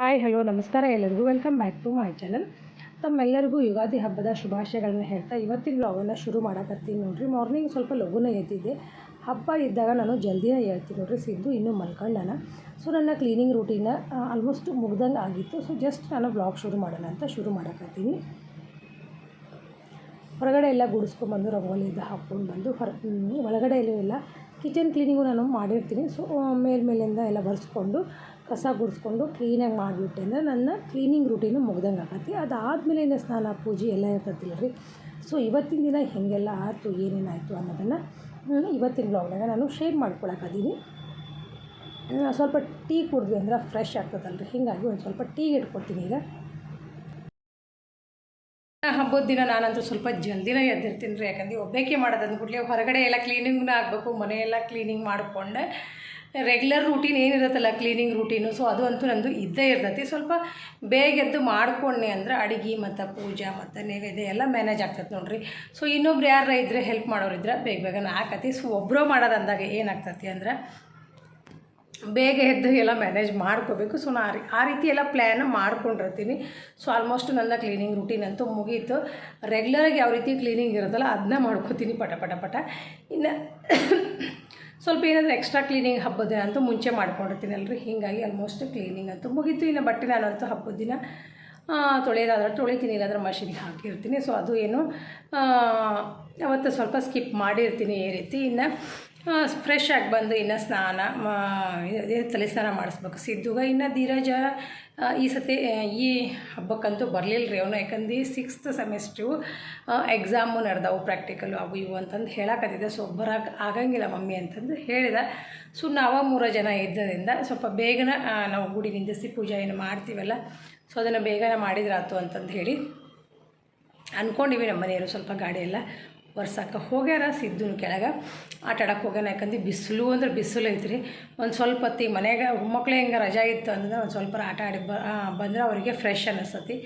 Hi, hello, ನಮಸ್ಕಾರ ಎಲ್ಲರಿಗೂ. Welcome back to my channel ತಮ್ಮೆಲ್ಲರಿಗೂ ಯುಗಾದಿ ಹಬ್ಬದ ಶುಭಾಶಯಗಳನ್ನ ಹೇಳ್ತಾ ಇವತ್ತಿನ ಬ್ಲಾಗನ್ನು ಶುರು ಮಾಡಕತ್ತೀನಿ ನೋಡಿರಿ. ಮಾರ್ನಿಂಗ್ ಸ್ವಲ್ಪ ಲಘುನ ಎದ್ದಿದ್ದೆ ಹಬ್ಬ ಇದ್ದಾಗ ನಾನು ಜಲ್ದಿನೇ ಹೇಳ್ತೀನಿ ನೋಡಿರಿ ಸಿದ್ದು ಇನ್ನೂ ಮಲ್ಕೊಂಡಾನ. ಸೊ ನನ್ನ ಕ್ಲೀನಿಂಗ್ ರೂಟೀನ ಆಲ್ಮೋಸ್ಟ್ ಮುಗ್ದಂಗೆ ಆಗಿತ್ತು. ಸೊ ಜಸ್ಟ್ ನಾನು ಬ್ಲಾಗ್ ಶುರು ಮಾಡೋಣ ಅಂತ ಶುರು ಮಾಡಕತ್ತೀನಿ ಹೊರಗಡೆ ಎಲ್ಲ ಗುಡಿಸ್ಕೊಂಬಂದು ರಂಗೋಲಿಯಿಂದ ಹಾಕ್ಕೊಂಡು ಬಂದು ಹೊರ ಒಳಗಡೆ ಎಲ್ಲ ಕಿಚನ್ ಕ್ಲೀನಿಂಗು ನಾನು ಮಾಡಿರ್ತೀನಿ. ಸೊ ಮೇಲ್ಮೇಲಿಂದ ಎಲ್ಲ ಒರೆಸ್ಕೊಂಡು ಕಸ ಗುಡಿಸ್ಕೊಂಡು ಕ್ಲೀನಾಗಿ ಮಾಡಿಬಿಟ್ಟೆ ಅಂದರೆ ನನ್ನ ಕ್ಲೀನಿಂಗ್ ರೂಟೀನು ಮುಗ್ದಂಗೆ ಆಗತ್ತೆ ಅದಾದಮೇಲೆ ಸ್ನಾನ, ಪೂಜೆ ಎಲ್ಲ ಇರ್ತದಿಲ್ಲ ರೀ ಸೊ ಇವತ್ತಿನ ದಿನ ಹೇಗೆಲ್ಲ ಆಯಿತು ಏನೇನಾಯಿತು ಅನ್ನೋದನ್ನು ಇವತ್ತಿನ ಬ್ಲಾಗ್ನಾಗ ನಾನು ಶೇರ್ ಮಾಡ್ಕೊಳಕತ್ತೀನಿ ಸ್ವಲ್ಪ ಟೀ ಕುಡಿದ್ವಿ ಅಂದ್ರೆ ಫ್ರೆಶ್ ಆಗ್ತದಲ್ಲ ರೀ ಹೀಗಾಗಿ ಒಂದು ಸ್ವಲ್ಪ ಟೀ ಇಟ್ಕೊಡ್ತೀನಿ ಈಗ. ಹಬ್ಬದ ದಿನ ನಾನಂತೂ ಸ್ವಲ್ಪ ಜಲ್ದಿನೇ ಎದ್ದಿರ್ತೀನಿ ರೀ. ಯಾಕಂದ್ರೆ ಒಬ್ಬಾಕೆ ಮಾಡೋದು ಅಂದ್ಬಿಟ್ಲೆ ಹೊರಗಡೆ ಎಲ್ಲ ಕ್ಲೀನಿಂಗ್ನ ಆಗಬೇಕು ಮನೆಯೆಲ್ಲ ಕ್ಲೀನಿಂಗ್ ಮಾಡಿಕೊಂಡೆ. ರೆಗ್ಯುಲರ್ ರೂಟೀನ್ ಏನಿರುತ್ತಲ್ಲ ಕ್ಲೀನಿಂಗ್ ರೂಟೀನು ಸೊ ಅದು ಅಂತೂ ನಂದು ಇದ್ದೇ ಇರ್ತೈತಿ. ಸ್ವಲ್ಪ ಬೇಗ ಎದ್ದು ಮಾಡ್ಕೊಂಡೆ ಅಂದ್ರೆ ಅಡುಗೆ ಮತ್ತು ಪೂಜೆ ಮತ್ತು ನೈವೇದ್ಯ ಎಲ್ಲ ಮ್ಯಾನೇಜ್ ಆಗ್ತೈತೆ ನೋಡ್ರಿ. ಸೊ ಇನ್ನೊಬ್ರು ಯಾರು ಇದ್ದರೆ ಹೆಲ್ಪ್ ಮಾಡೋರಿದ್ರೆ ಬೇಗ ಬೇಗನೆ ಆಕತಿ. ಸೊ ಒಬ್ಬರು ಮಾಡೋದು ಅಂದಾಗ ಏನಾಗ್ತೈತಿ ಅಂದ್ರೆ ಬೇಗ ಎದ್ದು ಎಲ್ಲ ಮ್ಯಾನೇಜ್ ಮಾಡ್ಕೋಬೇಕು. ಸೊ ನಾ ಆ ರೀತಿ ಎಲ್ಲ ಪ್ಲ್ಯಾನ್ ಮಾಡ್ಕೊಂಡಿರ್ತೀನಿ. ಸೊ ಆಲ್ಮೋಸ್ಟ್ ನನ್ನ ಕ್ಲೀನಿಂಗ್ ರೂಟೀನ್ ಅಂತೂ ಮುಗೀತು. ರೆಗ್ಯುಲರಾಗಿ ಯಾವ ರೀತಿ ಕ್ಲೀನಿಂಗ್ ಇರೋದಲ್ಲ ಅದನ್ನ ಮಾಡ್ಕೋತೀನಿ ಪಟ ಪಟ ಪಟ. ಇನ್ನು ಸ್ವಲ್ಪ ಏನಾದರೂ ಎಕ್ಸ್ಟ್ರಾ ಕ್ಲೀನಿಂಗ್ ಹಬ್ಬದ ದಿನ ಅಂತೂ ಮುಂಚೆ ಮಾಡ್ಕೊಂಡಿರ್ತೀನಿ ಅಲ್ರಿ. ಹೀಗಾಗಿ ಆಲ್ಮೋಸ್ಟ್ ಕ್ಲೀನಿಂಗ್ ಅಂತೂ ಮುಗೀತು. ಇನ್ನು ಬಟ್ಟೆ ನಾನಂತೂ ಹಬ್ಬದ ದಿನ ತೊಳೆಯೋದಾದ್ರೆ ತೊಳಿತೀನಿ, ಇಲ್ಲಾಂದ್ರೆ ಮಷಿನ್ಗೆ ಹಾಕಿರ್ತೀನಿ. ಸೊ ಅದು ಏನು ಅವತ್ತು ಸ್ವಲ್ಪ ಸ್ಕಿಪ್ ಮಾಡಿರ್ತೀನಿ ಈ ರೀತಿ. ಇನ್ನು ಫ್ರೆಶ್ ಆಗಿ ಬಂದು ಇನ್ನು ಸ್ನಾನ ತಲೆ ಸ್ನಾನ ಮಾಡಿಸ್ಬೇಕು. ಸಿದ್ದುಗ ಇನ್ನು ಧೀರಜ ಈ ಸತಿ ಈ ಹಬ್ಬಕ್ಕಂತೂ ಬರಲಿಲ್ಲ ರೀ ಅವನು. ಯಾಕಂದ್ರೆ ಸಿಕ್ಸ್ತ್ ಸೆಮಿಸ್ಟ್ರು ಎಕ್ಸಾಮು ನಡೆದವು ಪ್ರಾಕ್ಟಿಕಲು ಅವು ಇವು ಅಂತಂದು ಹೇಳಕ್ಕತ್ತಿದ್ದೆ ಸೊ ಬರೋಕೆ ಆಗಂಗಿಲ್ಲ ಮಮ್ಮಿ ಅಂತಂದು ಹೇಳಿದ. ಸೊ ನಾವು ಮೂರು ಜನ ಇದ್ದರಿಂದ ಸ್ವಲ್ಪ ಬೇಗ ನಾವು ಗುಡಿ ನಿಂದಿಸಿ ಪೂಜೆ ಏನು ಮಾಡ್ತೀವಲ್ಲ ಸೊ ಅದನ್ನು ಬೇಗನೆ ಮಾಡಿದ್ರಾತು ಅಂತಂದು ಹೇಳಿ. ಅಂದ್ಕೊಂಡಿವಿ ನಮ್ಮ ಮನೆಯವರು ಸ್ವಲ್ಪ ಗಾಡಿ ಎಲ್ಲ. ಒರ್ಸಕ್ಕೆ ಹೋಗ್ಯಾರ ಸಿದ್ದು ಕೆಳಗೆ ಆಟ ಆಡಕ್ಕೆ ಹೋಗ್ಯಾನ. ಯಾಕಂದ್ರೆ ಬಿಸಿಲು ಅಂದ್ರೆ ಬಿಸಿಲು ಐತ್ರಿ. ಒಂದು ಸ್ವಲ್ಪ ಹೊತ್ತಿಗೆ ಮನೆಯಾಗ ಮಕ್ಳು ಹಿಂಗೆ ರಜಾ ಇತ್ತು ಅಂದ್ರೆ ಒಂದು ಸ್ವಲ್ಪ ಆಟ ಆಡಿ ಬ ಬಂದ್ರೆ ಅವರಿಗೆ ಫ್ರೆಶ್ ಅನ್ನಿಸ್ತತಿ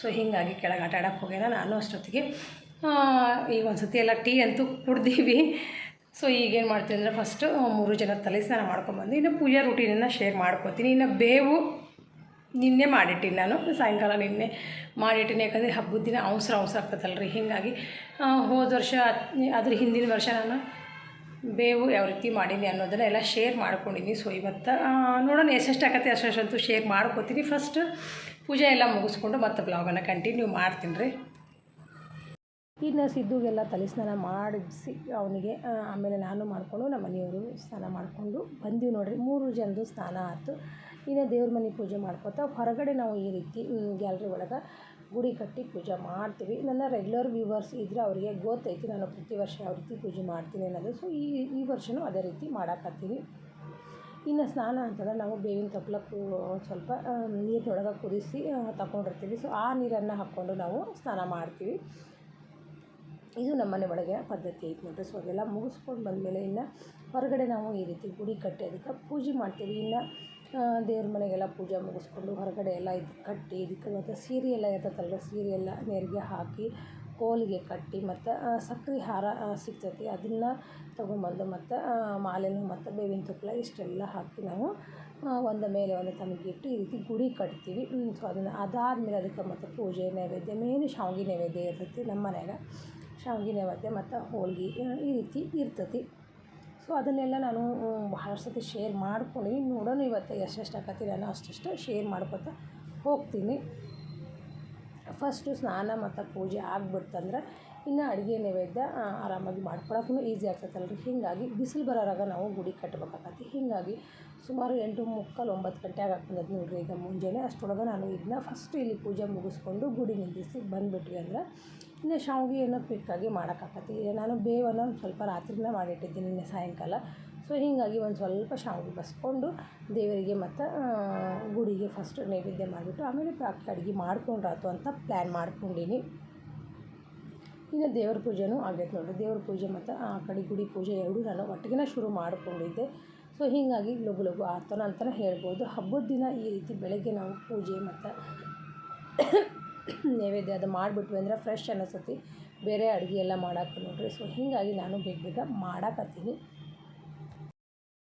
ಸೊ ಹೀಗಾಗಿ ಕೆಳಗೆ ಆಟ ಆಡಕ್ಕೆ ಹೋಗ್ಯಾನ ನಾನು ಅಷ್ಟೊತ್ತಿಗೆ. ಈಗ ಒಂದು ಸತಿ ಎಲ್ಲ ಟೀ ಅಂತೂ ಕುಡ್ದೀವಿ. ಸೊ ಈಗೇನು ಮಾಡ್ತೀವಿ ಅಂದರೆ ಫಸ್ಟು ಮೂರು ಜನ ತಲೆ ಸ್ನಾನ ಮಾಡ್ಕೊಂಬಂದು ಇನ್ನು ಪೂಜಾ ರೂಟೀನನ್ನು ಶೇರ್ ಮಾಡ್ಕೊತೀನಿ. ಇನ್ನು ಬೇವು ನಿನ್ನೆ ಮಾಡಿಟ್ಟಿನಿ ನಾನು, ಸಾಯಂಕಾಲ ನಿನ್ನೆ ಮಾಡಿಟ್ಟಿನಿ. ಯಾಕಂದರೆ ಹಬ್ಬದ ದಿನ ಅವಸರ ಅವಸರ ಆಗ್ತದಲ್ಲ ರೀ ಹೀಗಾಗಿ ಹೋದ ವರ್ಷ, ಅದ್ರ ಹಿಂದಿನ ವರ್ಷ ನಾನು ಬೇವು ಯಾವ ರೀತಿ ಮಾಡೀನಿ ಅನ್ನೋದನ್ನ ಎಲ್ಲ ಶೇರ್ ಮಾಡ್ಕೊಂಡಿನಿ. ಸೊ ಇವತ್ತು ನೋಡೋಣ ಎಷ್ಟೆಷ್ಟು ಆಗತ್ತೆ ಅಷ್ಟೆಷ್ಟಂತೂ ಶೇರ್ ಮಾಡ್ಕೋತೀನಿ. ಫಸ್ಟ್ ಪೂಜೆ ಎಲ್ಲ ಮುಗಿಸ್ಕೊಂಡು ಮತ್ತೆ ಬ್ಲಾಗನ್ನು ಕಂಟಿನ್ಯೂ ಮಾಡ್ತೀನಿ ರೀ. ಇನ್ನು ಸಿದ್ದುಗೆಲ್ಲ ತಲೆ ಸ್ನಾನ ಮಾಡಿಸಿ ಅವನಿಗೆ ಆಮೇಲೆ ನಾನು ಮಾಡಿಕೊಂಡು ನಮ್ಮ ಮನೆಯವರು ಸ್ನಾನ ಮಾಡಿಕೊಂಡು ಬಂದೀವಿ ನೋಡಿರಿ. ಮೂರು ಜನರು ಸ್ನಾನ ಆಯ್ತು. ಇನ್ನು ದೇವ್ರ ಮನೆ ಪೂಜೆ ಮಾಡ್ಕೊತಾ ಹೊರಗಡೆ ನಾವು ಈ ರೀತಿ ಗ್ಯಾಲ್ರಿ ಒಳಗೆ ಗುಡಿ ಕಟ್ಟಿ ಪೂಜೆ ಮಾಡ್ತೀವಿ. ನನ್ನ ರೆಗ್ಯುಲರ್ ವ್ಯೂವರ್ಸ್ ಇದ್ದರೆ ಅವರಿಗೆ ಗೊತ್ತೈತಿ, ನಾನು ಪ್ರತಿ ವರ್ಷ ಯಾವ ರೀತಿ ಪೂಜೆ ಮಾಡ್ತೀನಿ ಅನ್ನೋದು. ಸೊ ಈ ಈ ವರ್ಷವೂ ಅದೇ ರೀತಿ ಮಾಡಾಕತ್ತೀವಿ ಇನ್ನು ಸ್ನಾನ ಅಂತಂದ್ರೆ ನಾವು ಬೇವಿನ ತಪ್ಪಲಕ್ಕೆ ಸ್ವಲ್ಪ ನೀರಿನೊಳಗೆ ಕುದಿಸಿ ತಗೊಂಡಿರ್ತೀವಿ ಸೊ ಆ ನೀರನ್ನು ಹಾಕ್ಕೊಂಡು ನಾವು ಸ್ನಾನ ಮಾಡ್ತೀವಿ. ಇದು ನಮ್ಮ ಮನೆ ಒಳಗೆ ಪದ್ಧತಿ ಐತೆ ನೋಡಿರಿ. ಸೊ ಅದೆಲ್ಲ ಮುಗಿಸ್ಕೊಂಡು ಬಂದಮೇಲೆ ಇನ್ನು ಹೊರಗಡೆ ನಾವು ಈ ರೀತಿ ಗುಡಿ ಕಟ್ಟಿ, ಅದಕ್ಕೆ ಪೂಜೆ ಮಾಡ್ತೀವಿ. ಇನ್ನು ದೇವ್ರ ಮನೆಗೆಲ್ಲ ಪೂಜೆ ಮುಗಿಸ್ಕೊಂಡು ಹೊರಗಡೆ ಎಲ್ಲ ಇದು ಕಟ್ಟಿ, ಇದಕ್ಕೆ ಮತ್ತು ಸೀರೆ ಎಲ್ಲ ಇರ್ತೈತಲ್ಲ ಸೀರೆ ಎಲ್ಲ ನೆರಿಗೆ ಹಾಕಿ ಕೋಲಿಗೆ ಕಟ್ಟಿ ಮತ್ತು ಸಕ್ರೆ ಹಾರ ಸಿಗ್ತೈತಿ. ಅದನ್ನು ತೊಗೊಂಬಂದು ಮತ್ತು ಮಾಲೆನೂ ಮತ್ತು ಬೇವಿನ ತುಪ್ಪಲ ಇಷ್ಟೆಲ್ಲ ಹಾಕಿ ನಾವು ಒಂದ ಮೇಲೆ ಒಂದು ತಮಗಿಟ್ಟು ಈ ರೀತಿ ಗುಡಿ ಕಟ್ತೀವಿ. ಸೊ ಅದನ್ನು ಅದಾದಮೇಲೆ ಅದಕ್ಕೆ ಮತ್ತು ಪೂಜೆ ನೈವೇದ್ಯ ಮೇನು ಶಾವಿಗೆ ನೈವೇದ್ಯ ಇರ್ತೈತಿ ನಮ್ಮ ಮನ್ಯಾಗ. ಶಾವ್ಗೆ ನೈವೇದ್ಯ ಮತ್ತು ಹೋಳ್ಗೆ ಈ ರೀತಿ ಇರ್ತತಿ. ಸೊ ಅದನ್ನೆಲ್ಲ ನಾನು ಬಹಳಷ್ಟು ಸತಿ ಶೇರ್ ಮಾಡ್ಕೊಂಡಿನಿ ನೋಡೋಣ ಇವತ್ತು ಎಷ್ಟೆಷ್ಟು ಆಕತಿ ನಾನು ಅಷ್ಟೆಷ್ಟು ಶೇರ್ ಮಾಡ್ಕೊತಾ ಹೋಗ್ತೀನಿ. ಫಸ್ಟು ಸ್ನಾನ ಮತ್ತು ಪೂಜೆ ಆಗ್ಬಿಡ್ತಂದ್ರೆ ಇನ್ನು ಅಡುಗೆ ನೈವೇದ್ಯ ಆರಾಮಾಗಿ ಮಾಡ್ಕೊಳಕ್ಕೂ ಈಸಿ ಆಗ್ತೈತಲ್ಲ ರೀ ಹೀಗಾಗಿ ಬಿಸಿಲು ಬರೋರಾಗ ನಾವು ಗುಡಿ ಕಟ್ಬೇಕಾಗತ್ತೆ ಹೀಗಾಗಿ ಸುಮಾರು ಎಂಟು ಮುಕ್ಕಾಲು ಒಂಬತ್ತು ಗಂಟೆ ಆಗ್ತದೆ ನೋಡ್ರಿ ಈಗ ಮುಂಜಾನೆ. ಅಷ್ಟರೊಳಗೆ ನಾನು ಇದನ್ನ ಫಸ್ಟ್ ಇಲ್ಲಿ ಪೂಜೆ ಮುಗಿಸ್ಕೊಂಡು ಗುಡಿ ನಿಲ್ಲಿಸಿ ಬಂದುಬಿಟ್ವಿ ಅಂದ್ರೆ ಇನ್ನು ಶಾವಿಗೆಯನ್ನು ಕ್ವಿಕ್ಕಾಗಿ ಮಾಡೋಕ್ಕಾಗತ್ತೆ ನಾನು ಬೇವನ್ನು ಒಂದು ಸ್ವಲ್ಪ ರಾತ್ರಿನೇ ಮಾಡಿಟ್ಟಿದ್ದೀನಿ ನಿನ್ನೆ ಸಾಯಂಕಾಲ. ಸೊ ಹೀಗಾಗಿ ಒಂದು ಸ್ವಲ್ಪ ಶಾವಿಗೆ ಬಸ್ಕೊಂಡು ದೇವರಿಗೆ ಮತ್ತು ಗುಡಿಗೆ ಫಸ್ಟ್ ನೈವೇದ್ಯ ಮಾಡಿಬಿಟ್ಟು ಆಮೇಲೆ ಬಾಕಿ ಅಡುಗೆ ಮಾಡ್ಕೊಂಡ್ರಾತು ಅಂತ ಪ್ಲ್ಯಾನ್ ಮಾಡ್ಕೊಂಡೀನಿ. ಇನ್ನು ದೇವ್ರ ಪೂಜೆನೂ ಆಗೈತೆ ನೋಡಿ ದೇವ್ರ ಪೂಜೆ ಮತ್ತು ಆ ಕಡೆ ಗುಡಿ ಪೂಜೆ ಎರಡೂ ನಾನು ಒಟ್ಟಿಗೆನ ಶುರು ಮಾಡಿಕೊಂಡಿದ್ದೆ. ಸೊ ಹೀಗಾಗಿ ಲಘು ಲಘು ಆತನ ಅಂತಲೇ ಹೇಳ್ಬೋದು. ಹಬ್ಬದ ದಿನ ಈ ರೀತಿ ಬೆಳಗ್ಗೆ ನಾವು ಪೂಜೆ ಮತ್ತು ನೈವೇದ್ಯ ಅದು ಮಾಡಿಬಿಟ್ವಿ ಅಂದರೆ ಫ್ರೆಶ್ ಅನ್ನಿಸ್ತತಿ ಬೇರೆ ಅಡುಗೆ ಎಲ್ಲ ಮಾಡೋಕ್ಕೆ ನೋಡ್ರಿ ಸೊ ಹೀಗಾಗಿ ನಾನು ಬೇಗ ಬೇಗ ಮಾಡಾಕತ್ತೀನಿ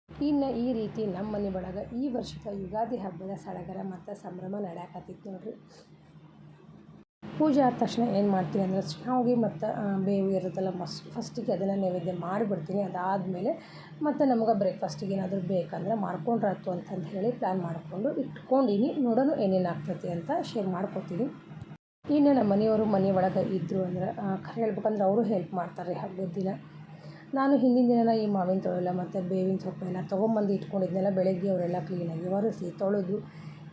ಇನ್ನು ಈ ರೀತಿ ನಮ್ಮ ಮನೆ ಒಳಗೆ ಈ ವರ್ಷದ ಯುಗಾದಿ ಹಬ್ಬದ ಸಡಗರ ಮತ್ತು ಸಂಭ್ರಮ ನಡೆಯಕತ್ತಿತ್ತು ನೋಡ್ರಿ. ಪೂಜೆ ಆದ ತಕ್ಷಣ ಏನು ಮಾಡ್ತೀನಿ ಅಂದರೆ ಶಾವಿಗೆ ಮತ್ತು ಬೇವು ಇರುತ್ತಲ್ಲ, ಮಸ್ ಫಸ್ಟಿಗೆ ಅದನ್ನು ನೈವೇದ್ಯ ಮಾಡಿಬಿಡ್ತೀನಿ. ಅದಾದಮೇಲೆ ಮತ್ತು ನಮಗೆ ಬ್ರೇಕ್ಫಾಸ್ಟಿಗೆ ಏನಾದರೂ ಬೇಕಂದ್ರೆ ಮಾಡ್ಕೊಂಡ್ರಾಯ್ತು ಅಂತಂದು ಹೇಳಿ ಪ್ಲ್ಯಾನ್ ಮಾಡಿಕೊಂಡು ಇಟ್ಕೊಂಡೀನಿ. ನೋಡೋಣ ಏನೇನು ಆಗ್ತೈತಿ ಅಂತ ಶೇರ್ ಮಾಡ್ಕೊತೀನಿ ಇನ್ನು ನಮ್ಮ ಮನೆಯವರು ಮನೆ ಒಳಗೆ ಇದ್ದರು ಅಂದ್ರೆ ಖರೆ ಹೇಳ್ಬೇಕಂದ್ರೆ ಅವರು ಹೆಲ್ಪ್ ಮಾಡ್ತಾರೆ ಹಬ್ಬದ ದಿನ ನಾನು ಹಿಂದಿನ ದಿನ ಈ ಮಾವಿನ ತೊಳೆಲ್ಲ ಮತ್ತು ಬೇವಿನ ಸೊಪ್ಪೆಲ್ಲ ತೊಗೊಂಬಂದು ಇಟ್ಕೊಂಡಿದ್ನಲ್ಲ, ಬೆಳಗ್ಗೆ ಅವರೆಲ್ಲ ಕ್ಲೀನಾಗಿ ಒರೆಸಿ ತೊಳೆದು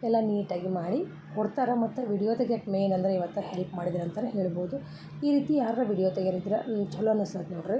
ಎಲ್ಲ ನೀಟಾಗಿ ಮಾಡಿ ಕೊಡ್ತಾರೆ. ಮತ್ತು ವಿಡಿಯೋ ತೆಗಿಯೋಕ್ಕೆ ಮೇನ್ ಅಂದರೆ ಇವತ್ತು ಹೆಲ್ಪ್ ಮಾಡಿದ್ರು ಅಂತಲೇ ಹೇಳ್ಬೋದು. ಈ ರೀತಿ ಯಾರ ವಿಡಿಯೋ ತೆಗಿಯೋರಿದ್ರೆ ಚಲೋ ಅನಿಸ್ತದೆ ನೋಡ್ರಿ.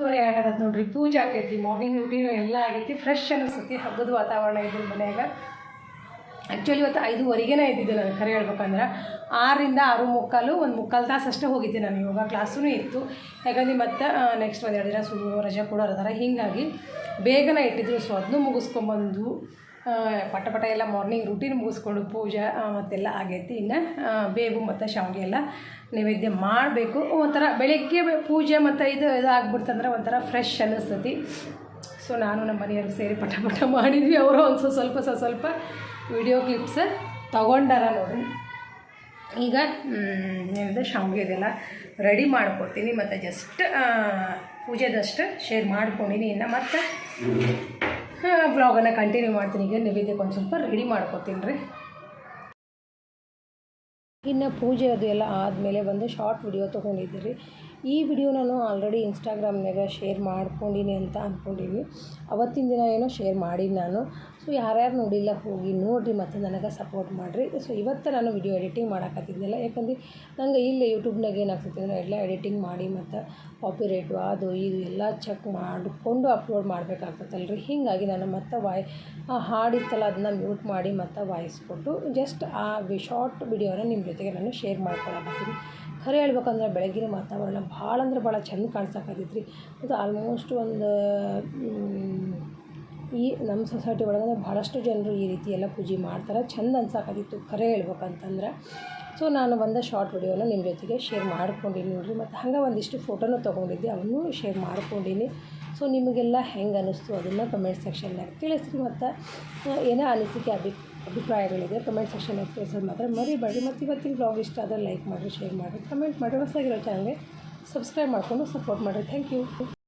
ಸ್ಟೋರಿ ಆಗತ್ತೆ ನೋಡ್ರಿ. ಪೂಜೆ ಆಗೈತಿ ಮಾರ್ನಿಂಗ್ ರೂಟೀನ್ ಎಲ್ಲ ಆಗೈತಿ. ಫ್ರೆಶ್ ಅನಿಸ್ತೈತಿ ಹಬ್ಬದ ವಾತಾವರಣ ಇದ್ರ ಮನ್ಯಾಗ. ಆ್ಯಕ್ಚುಲಿ ಇವತ್ತು ಐದುವರೆಗೇ ಇದ್ದಿದ್ದು ನಾನು ಖರೆ ಹೇಳ್ಬೇಕಂದ್ರೆ. ಆರರಿಂದ ಆರು ಮುಕ್ಕಾಲು, ಒಂದು ಮುಕ್ಕಾಲು ತಾಸು ಅಷ್ಟೇ ಹೋಗಿದ್ದೆ ನಾನು. ಯೋಗ ಕ್ಲಾಸೂ ಇತ್ತು. ಯಾಕಂದ್ರೆ ಮತ್ತೆ ನೆಕ್ಸ್ಟ್ ಒಂದು ಎರಡು ದಿನ ಸುಳ್ಳು ರಜೆ ಕೂಡ ಇರ್ತಾರೆ ಹೀಗಾಗಿ ಬೇಗನೆ ಇಟ್ಟಿದ್ರು. ಸೊ ಅದನ್ನು ಮುಗಿಸ್ಕೊಂಬಂದು ಪಟ ಪಟ ಎಲ್ಲ ಮಾರ್ನಿಂಗ್ ರೂಟೀನ್ ಮುಗಿಸ್ಕೊಂಡು ಪೂಜೆ ಮತ್ತೆಲ್ಲ ಆಗೈತಿ. ಇನ್ನು ಬೇವು ಮತ್ತು ಶಾವಿಗೆ ಎಲ್ಲ ನೈವೇದ್ಯ ಮಾಡಬೇಕು. ಒಂಥರ ಬೆಳಗ್ಗೆ ಪೂಜೆ ಮತ್ತು ಇದು ಇದಾಗ್ಬಿಡ್ತಂದ್ರೆ ಒಂಥರ ಫ್ರೆಶ್ ಅನ್ನಿಸ್ತತಿ ಸೊ ನಾನು ನಮ್ಮ ಮನೆಯವ್ರಿಗೆ ಸೇರಿ ಪಟ ಪಟ ಮಾಡಿದ್ವಿ. ಅವರು ಒಂದು ಸ್ವಲ್ಪ ಸ್ವಲ್ಪ ವಿಡಿಯೋ ಕ್ಲಿಪ್ಸ್ ತೊಗೊಂಡಾರ ನೋಡಿ. ಈಗ ಏನಿದೆ ಶಾವಿಗೆ ಇದೆಲ್ಲ ರೆಡಿ ಮಾಡ್ಕೊಡ್ತೀನಿ. ಮತ್ತು ಜಸ್ಟ್ ಪೂಜೆದಷ್ಟು ಶೇರ್ ಮಾಡ್ಕೊಂಡಿನಿ. ಇನ್ನು ಮತ್ತು ಬ್ಲಾಗನ್ನು ಕಂಟಿನ್ಯೂ ಮಾಡ್ತೀನಿ. ಈಗ ನೈವೇದ್ಯಕ್ಕೆ ಒಂದು ಸ್ವಲ್ಪ ರೆಡಿ ಮಾಡ್ಕೊತೀನಿ ರೀ. ಇನ್ನು ಪೂಜೆ ಅದು ಎಲ್ಲ ಆದಮೇಲೆ ಒಂದು ಶಾರ್ಟ್ ವಿಡಿಯೋ ತೊಗೊಂಡಿದ್ದೆ ರೀ ಈ ವಿಡಿಯೋ ನಾನು ಆಲ್ರೆಡಿ ಇನ್ಸ್ಟಾಗ್ರಾಮ್ನಾಗ ಶೇರ್ ಮಾಡ್ಕೊಂಡೀನಿ ಅಂತ ಅಂದ್ಕೊಂಡೀನಿ ಅವತ್ತಿನ ದಿನ ಏನೋ ಶೇರ್ ಮಾಡೀನಿ ನಾನು. ಸೊ ಯಾರ್ಯಾರು ನೋಡಿಲ್ಲ, ಹೋಗಿ ನೋಡಿರಿ ಮತ್ತು ನನಗೆ ಸಪೋರ್ಟ್ ಮಾಡಿರಿ. ಸೊ ಇವತ್ತು ನಾನು ವಿಡಿಯೋ ಎಡಿಟಿಂಗ್ ಮಾಡೋಕ್ಕಾಗ್ತಿದ್ದಿಲ್ಲ ಯಾಕಂದ್ರೆ ನಂಗೆ ಇಲ್ಲಿ ಯೂಟ್ಯೂಬ್ನಾಗ ಏನಾಗ್ತೈತೆ ಅಂದರೆ ಎಲ್ಲ ಎಡಿಟಿಂಗ್ ಮಾಡಿ ಮತ್ತು ಕಾಪಿ ರೇಟು ಅದು ಇದು ಎಲ್ಲ ಚೆಕ್ ಮಾಡಿಕೊಂಡು ಅಪ್ಲೋಡ್ ಮಾಡಬೇಕಾಗ್ತೈತಲ್ಲ ರೀ ಹೀಗಾಗಿ ನಾನು ಮತ್ತೆ ವಾಯ್, ಆ ಹಾಡಿತ್ತಲ್ಲ, ಅದನ್ನ ಮ್ಯೂಟ್ ಮಾಡಿ ಮತ್ತು ವಾಯ್ಸ್ ಕೊಟ್ಟು ಜಸ್ಟ್ ಆ ವಿ ಶಾರ್ಟ್ ವಿಡಿಯೋನ ನಿಮ್ಮ ಜೊತೆಗೆ ನಾನು ಶೇರ್ ಮಾಡ್ಕೊಳಕತ್ತೀನಿ ಖರೆ ಹೇಳ್ಬೇಕಂದ್ರೆ ಬೆಳಗಿನ ವಾತಾವರಣ ಭಾಳ ಅಂದ್ರೆ ಭಾಳ ಚೆಂದ ರೀ ಅದು ಆಲ್ಮೋಸ್ಟ್ ಒಂದು ಈ ನಮ್ಮ ಸೊಸೈಟಿ ಒಳಗೆ ಭಾಳಷ್ಟು ಜನರು ಈ ರೀತಿ ಎಲ್ಲ ಪೂಜೆ ಮಾಡ್ತಾರೆ. ಚಂದ ಅನ್ಸಾಕತ್ತಿತ್ತು ಖರೆ ಹೇಳ್ಬೇಕಂತಂದ್ರೆ. ಸೊ ನಾನು ಒಂದು ಶಾರ್ಟ್ ವಿಡಿಯೋನ ನಿಮ್ಮ ಜೊತೆಗೆ ಶೇರ್ ಮಾಡ್ಕೊಂಡೀನಿ ನೋಡಿರಿ. ಮತ್ತು ಹಂಗೆ ಒಂದಿಷ್ಟು ಫೋಟೋನ ತೊಗೊಂಡಿದ್ದೆ. ಅವನ್ನೂ ಶೇರ್ ಮಾಡ್ಕೊಂಡೀನಿ. ಸೊ ನಿಮಗೆಲ್ಲ ಹೆಂಗೆ ಅನ್ನಿಸ್ತು ಅದನ್ನು ಕಮೆಂಟ್ ಸೆಕ್ಷನ್ನಾಗ ತಿಳಿಸ್ರಿ. ಮತ್ತು ಏನೋ ಅನಿಸಿಕೆ, ಅಭಿ, ಅಭಿಪ್ರಾಯಗಳಿದೆ ಕಮೆಂಟ್ ಸೆಕ್ಷನ್ನಾಗ ತಿಳಿಸೋದು ಮಾತ್ರ ಮರಿಬೇಡಿ ಮತ್ತು ಇವತ್ತಿನ ಬ್ಲಾಗ್ ಇಷ್ಟ ಆದರೆ ಲೈಕ್ ಮಾಡಿರಿ ಶೇರ್ ಮಾಡಿರಿ ಕಮೆಂಟ್ ಮಾಡಿರಿ. ಹೊಸಾಗಿರೋ ಚಾನಲ್ಗೆ ಸಬ್ಸ್ಕ್ರೈಬ್ ಮಾಡಿಕೊಂಡು ಸಪೋರ್ಟ್ ಮಾಡಿರಿ. Thank you